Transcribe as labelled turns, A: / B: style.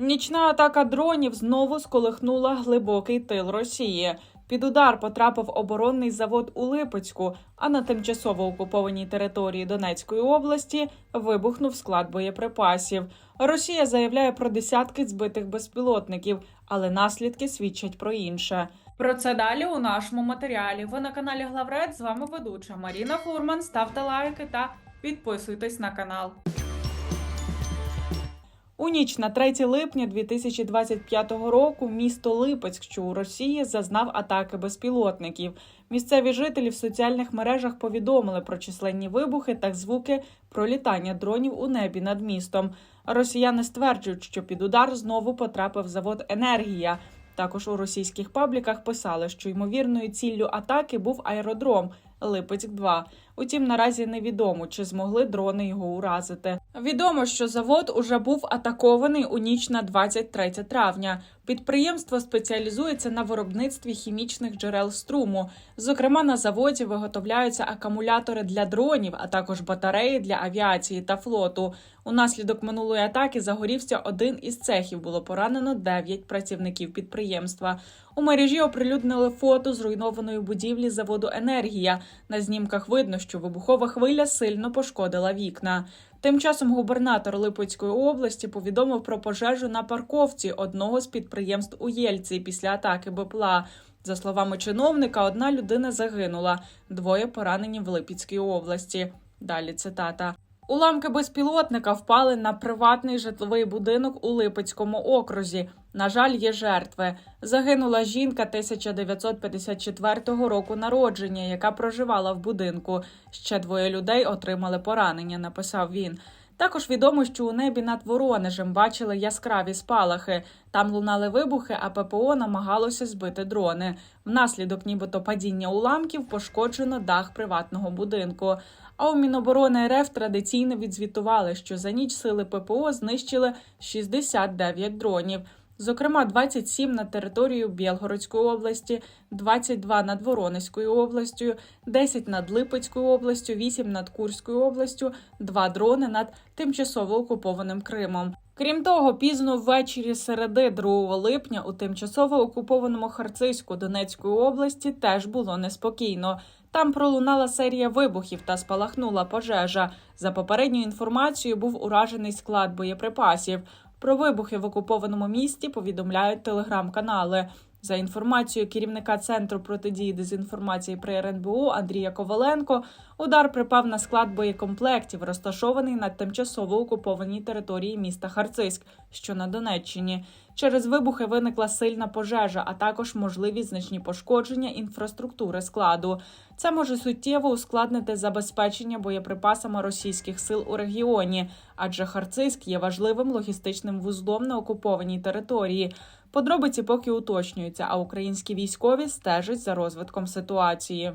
A: Нічна атака дронів знову сколихнула глибокий тил Росії. Під удар потрапив оборонний завод у Липецьку, а на тимчасово окупованій території Донецької області вибухнув склад боєприпасів. Росія заявляє про десятки збитих безпілотників, але наслідки свідчать про інше. Про це далі у нашому матеріалі. Ви на каналі Главред. З вами ведуча Маріна Фурман. Ставте лайки та підписуйтесь на канал. Ніч на 3 липня 2025 року місто Липецьк, що у Росії, зазнав атаки безпілотників. Місцеві жителі в соціальних мережах повідомили про численні вибухи та звуки пролітання дронів у небі над містом. Росіяни стверджують, що під удар знову потрапив завод Енергія. Також у російських пабліках писали, що ймовірною ціллю атаки був аеродром Липецьк 2 Утім, наразі невідомо, чи змогли дрони його уразити. Відомо, що завод уже був атакований у ніч на 23 травня. Підприємство спеціалізується на виробництві хімічних джерел струму. Зокрема, на заводі виготовляються акумулятори для дронів, а також батареї для авіації та флоту. Унаслідок минулої атаки загорівся один із цехів. Було поранено 9 працівників підприємства. У мережі оприлюднили фото зруйнованої будівлі заводу Енергія. На знімках видно, що вибухова хвиля сильно пошкодила вікна. Тим часом губернатор Липецької області повідомив про пожежу на парковці одного з підприємств у Єльці після атаки БПЛА. За словами чиновника, одна людина загинула, двоє поранені в Липецькій області. Далі цитата. Уламки безпілотника впали на приватний житловий будинок у Липецькому окрузі. На жаль, є жертви. Загинула жінка 1954 року народження, яка проживала в будинку. Ще двоє людей отримали поранення. Написав він. Також відомо, що у небі над Воронежем бачили яскраві спалахи. Там лунали вибухи, а ППО намагалося збити дрони. Внаслідок, нібито падіння уламків, пошкоджено дах приватного будинку. А у Міноборони РФ традиційно відзвітували, що за ніч сили ППО знищили 69 дронів. Зокрема, 27 на територію Білгородської області, 22 над Воронезькою областю, 10 над Липецькою областю, 8 над Курською областю, 2 дрони над тимчасово окупованим Кримом. Крім того, пізно ввечері середи 2 липня у тимчасово окупованому Харцизьку Донецької області теж було неспокійно. Там пролунала серія вибухів та спалахнула пожежа. За попередньою інформацією, був уражений склад боєприпасів. Про вибухи в окупованому місті повідомляють телеграм-канали. За інформацією керівника центру протидії дезінформації при РНБО Андрія Коваленко, удар припав на склад боєкомплектів, розташований на тимчасово окупованій території міста Харцизьк, що на Донеччині. Через вибухи виникла сильна пожежа, а також можливі значні пошкодження інфраструктури складу. Це може суттєво ускладнити забезпечення боєприпасами російських сил у регіоні, адже Харцизьк є важливим логістичним вузлом на окупованій території. Подробиці поки уточнюються, а українські військові стежать за розвитком ситуації.